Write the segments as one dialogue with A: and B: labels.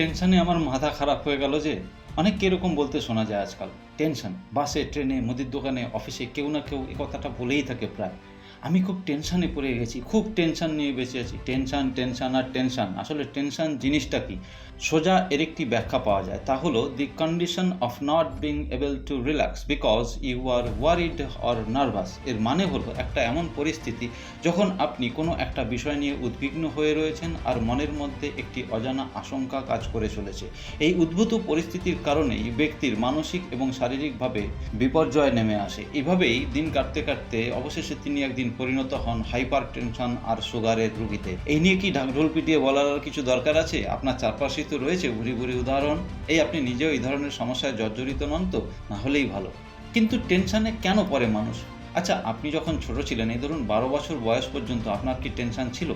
A: টেনশনে আমার মাথা খারাপ হয়ে গেল যে অনেক এরকম বলতে শোনা যায় আজকাল। টেনশন, বাসে, ট্রেনে, মুদির দোকানে, অফিসে কেউ না কেউ এ কথাটা বলেই থাকে প্রায়। আমি খুব টেনশনে পড়ে গেছি, খুব টেনশন নিয়ে বেঁচে আছি। টেনশন টেনশন আর টেনশন। আসলে টেনশন জিনিসটা কি? সোজা এর একটি ব্যাখ্যা পাওয়া যায়। তা হলো the condition of not being able to relax because you are worried or nervous এর মানে হলো একটা এমন পরিস্থিতি যখন আপনি কোনো একটা বিষয় নিয়ে উদ্বিগ্ন হয়ে রয়েছেন আর মনের মধ্যে একটি অজানা আশঙ্কা কাজ করে চলেছে। এই উদ্ভূত পরিস্থিতির কারণেই ব্যক্তির মানসিক এবং শারীরিকভাবে বিপর্যয় নেমে আসে। এভাবেই দিন কাটতে কাটতে অবশেষে তিনি একদিন পরিণত হন হাইপার টেনশন আর সুগারের রুগীতে। এই নিয়ে কি ঢাকঢোল পিটিয়ে বলার কিছু দরকার আছে? আপনার চারপাশেই তো রয়েছে ভুরি ভুরি উদাহরণ। এই আপনি নিজেও এই ধরনের সমস্যায় জর্জরিত নন তো? না হলেই ভালো। কিন্তু টেনশানে কেন পড়ে মানুষ? আচ্ছা আপনি যখন ছোট ছিলেন, এই ধরুন বারো বছর বয়স পর্যন্ত আপনার কি টেনশান ছিল?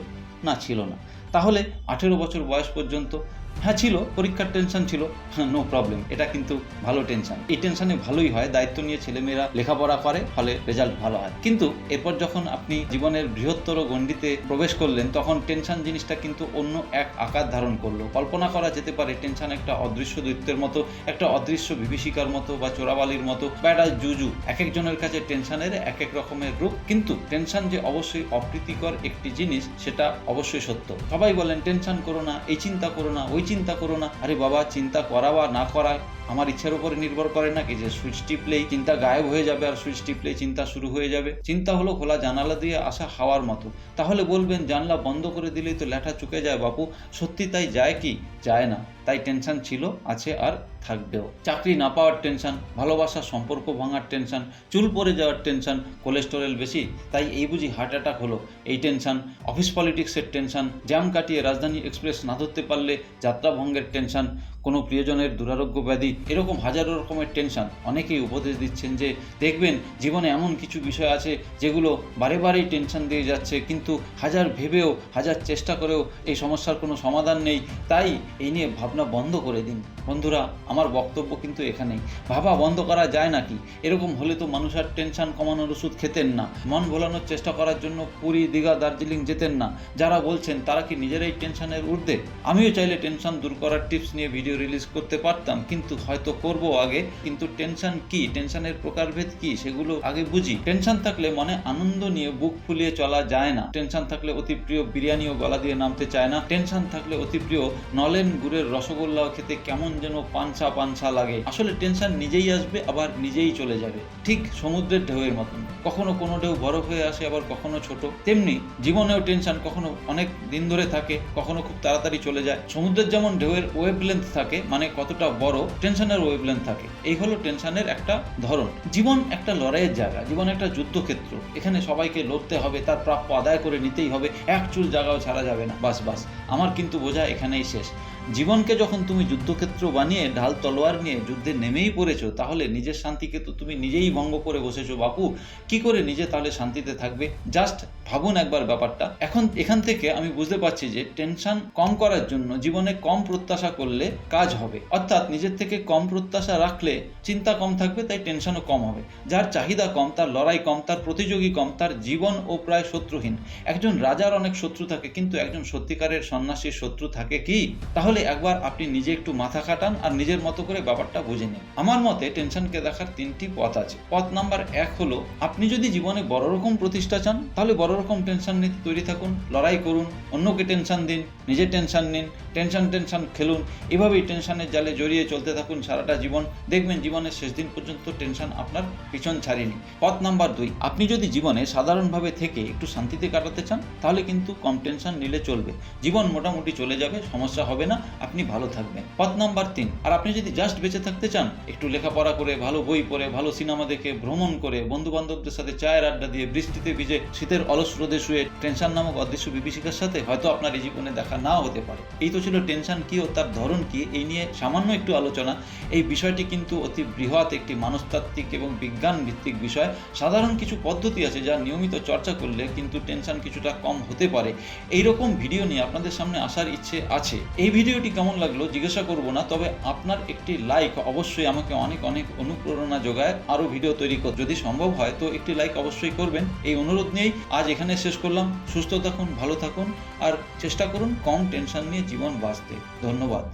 A: না ছিল না। তাহলে আঠেরো বছর বয়স পর্যন্ত হ্যাঁ ছিল, পরীক্ষার টেনশন ছিল। হ্যাঁ নো প্রবলেম এটা কিন্তু ভালো টেনশন এই টেনশনে ভালোই হয়, দায়িত্ব নিয়ে ছেলেমেয়েরা লেখাপড়া করে, ফলে রেজাল্ট ভালো হয়। কিন্তু এরপর যখন আপনি জীবনের বৃহত্তর গণ্ডিতে প্রবেশ করলেন, তখন টেনশন জিনিসটা কিন্তু অন্য এক আকার ধারণ করল। কল্পনা করা যেতে পারে টেনশন একটা অদৃশ্য দৈত্যের মতো, একটা অদৃশ্য বিভীষিকার মতো বা চোরাবালির মতো একটা জুজু, এক একজনের কাছে টেনশনের এক এক রকমের রূপ। কিন্তু টেনশন যে অবশ্যই অপ্রীতিকর একটি জিনিস, সেটা অবশ্যই সত্য। সবাই বলেন টেনশন করো না, এই চিন্তা করো না, ওই চিন্তা করো না। আরে বাবা চিন্তা করা বা না করা আমার ইচ্ছার উপরে নির্ভর করে না কি যে সুইচ টিপলেই চিন্তা গায়েব হয়ে যাবে আর সুইচ টিপলেই চিন্তা শুরু হয়ে যাবে। চিন্তা হলো খোলা জানালা দিয়ে আসা হাওয়ার মতো। তাহলে বলবেন, জানলা বন্ধ করে দিলেই তো ল্যাঠা চুকে যায় বাপু। সত্যি তাই যায় কি? যায় না। তাই টেনশন ছিল, আছে আর থাকবেও। চাকরি না পাওয়ার টেনশন ভালোবাসার সম্পর্ক ভাঙার টেনশন, চুল পড়ে যাওয়ার টেনশন, কোলেস্টেরল বেশি, তাই এই বুঝি হার্ট অ্যাটাক হলো। এই টেনশন, অফিস পলিটিক্সের টেনশন, জ্যাম কাটিয়ে রাজধানী এক্সপ্রেস না ধরতে পারলে যাত্রা ভঙ্গের টেনশন কোনো প্রিয়জনের দুরারোগ্য ব্যাধি, এরকম হাজারো রকমের টেনশন অনেকেই উপদেশ দিচ্ছেন যে, দেখবেন জীবনে এমন কিছু বিষয় আছে যেগুলো বারে বারেই টেনশন দিয়ে যাচ্ছে, কিন্তু হাজার ভেবেও, হাজার চেষ্টা করেও এই সমস্যার কোনো সমাধান নেই। তাই এই নিয়ে ভাবনা বন্ধ করে দিন। বন্ধুরা, আমার বক্তব্য কিন্তু এখানেই। ভাবা বন্ধ করা যায় নাকি? এরকম হলে তো মানুষ আর টেনশন কমানোর ওষুধ খেতেন না। মন ভোলানোর চেষ্টা করার জন্য পুরী, দীঘা, দার্জিলিং যেতেন না। যারা বলছেন, তারা কি নিজেরাই টেনশনের ঊর্ধ্বে? আমিও চাইলে টেনশন দূর করার টিপস নিয়ে ভিডিও রিলিজ করতে পারতাম, কিন্তু হয়তো করব আগে। কিন্তু টেনশন কি? টেনশনের প্রকারভেদ কি? সেগুলো আগে বুঝি। টেনশন থাকলে মনে আনন্দ নিয়ে বুক ফুলিয়ে চলা যায় না। টেনশন থাকলে অতি প্রিয় বিরিয়ানিও গলা দিয়ে নামতে চায় না। টেনশন থাকলে অতি প্রিয় নলেন গুড়ের রসগোল্লাও খেতে কেমন যেন পানসা পানসা লাগে। আসলে টেনশন নিজেই আসবে, আবার নিজেই চলে যাবে। ঠিক সমুদ্রের ঢেউয়ের মতন। কখনো কোনো ঢেউ বড় হয়ে আসে, আবার কখনো ছোট। তেমনি জীবনেও টেনশন কখনো অনেক দিন ধরে থাকে, কখনো খুব তাড়াতাড়ি চলে যায়। সমুদ্রের যেমন ঢেউয়ের ওয়েভ লেন্থ থাকে মানে কতটা বড় টেনশনের ওয়েবলেন থাকে। এই হলো টেনশনের একটা ধরন। জীবন একটা লড়াইয়ের জায়গা, জীবন একটা যুদ্ধক্ষেত্র। এখানে সবাইকে লড়তে হবে, তার প্রাপ্য আদায় করে নিতেই হবে, এক চুল জায়গাও ছাড়া যাবে না। বাস বাস। আমার কিন্তু বোঝা এখানেই শেষ। জীবনকে যখন তুমি যুদ্ধক্ষেত্র বানিয়ে, ঢাল তলোয়ার নিয়ে যুদ্ধে নেমেই পড়েছো, তাহলে নিজের শান্তিকে তো তুমি নিজেই ভঙ্গ করে বসেছো, বাপু। কি করে নিজে তাহলে শান্তিতে থাকবে? জাস্ট ভাবুন একবার ব্যাপারটা। এখন এখান থেকে আমি বুঝতে পারছি যে, টেনশন কম করার জন্য জীবনে কম প্রত্যাশা করলে কাজ হবে। অর্থাৎ নিজের থেকে কম প্রত্যাশা রাখলে চিন্তা কম থাকবে, তাই টেনশনও কম হবে। যার চাহিদা কম, তার লড়াই কম, তার প্রতিযোগী কম, তার জীবন ও প্রায় শত্রুহীন। একজন রাজার অনেক শত্রু থাকে, কিন্তু একজন সত্যিকারের সন্ন্যাসীর শত্রু থাকে কি? তাহলে একবার আপনি নিজে একটু মাথা খাটান আর নিজের মতো করে ব্যাপারটা বুঝে নিন। আমার মতে টেনশনকে দেখার তিনটি পথ আছে। পথ নাম্বার এক হলো, আপনি যদি জীবনে বড় রকম প্রতিষ্ঠা চান, তাহলে বড় রকম টেনশন নিতে তৈরি থাকুন, লড়াই করুন, অন্যকে টেনশন দিন নিজের টেনশন নিন, টেনশন টেনশন খেলুন, এভাবেই টেনশনের জালে জড়িয়ে চলতে থাকুন সারাটা জীবন। দেখবেন জীবনের শেষ দিন পর্যন্ত টেনশন আপনার পিছন ছাড়েনি। পথ নাম্বার দুই, আপনি যদি জীবনে সাধারণভাবে থেকে একটু শান্তিতে কাটাতে চান, তাহলে কিন্তু কম টেনশন নিলে চলবে। জীবন মোটামুটি চলে যাবে, সমস্যা হবে না। আপনি ভালো থাকবেন। পথ নাম্বার তিন, আর আপনি যদি জাস্ট বেঁচে থাকতে চান, একটু লেখাপড়া করে, ভালো বই পড়ে, ভালো সিনেমা দেখে, ভ্রমণ করে বন্ধু বান্ধবদের সাথে চায়ের আড্ডা দিয়ে, বৃষ্টিতে ভিজে, শীতের অলস রোদে শুয়ে, টেনশন নামক অদৃশ্য বিভীষিকার সাথে হয়তো আপনার এই জীবনে দেখা নাও হতে পারে। এই তো ছিল টেনশন কি ও তার ধরন কি, এই নিয়ে সামান্য একটু আলোচনা। এই বিষয়টি কিন্তু অতি বৃহৎ একটি মানুষতাত্ত্বিক এবং বিজ্ঞান ভিত্তিক বিষয়। সাধারণ কিছু পদ্ধতি আছে যা নিয়মিত চর্চা করলে কিন্তু টেনশন কিছুটা কম হতে পারে। এইরকম ভিডিও নিয়ে আপনাদের সামনে আসার ইচ্ছে আছে। এই ভিডিওটি কেমন লাগল জিজ্ঞাসা করব না, তবে আপনার একটি লাইক অবশ্যই আমাকে অনেক অনেক অনুপ্রেরণা যোগায়, আরও ভিডিও তৈরি যদি সম্ভব হয় তো একটি লাইক অবশ্যই করবেন। এই অনুরোধ নিয়েই আজ এখানে শেষ করলাম। সুস্থ থাকুন, ভালো থাকুন, আর চেষ্টা করুন কম টেনশন নিয়ে জীবন বাঁচতে। ধন্যবাদ।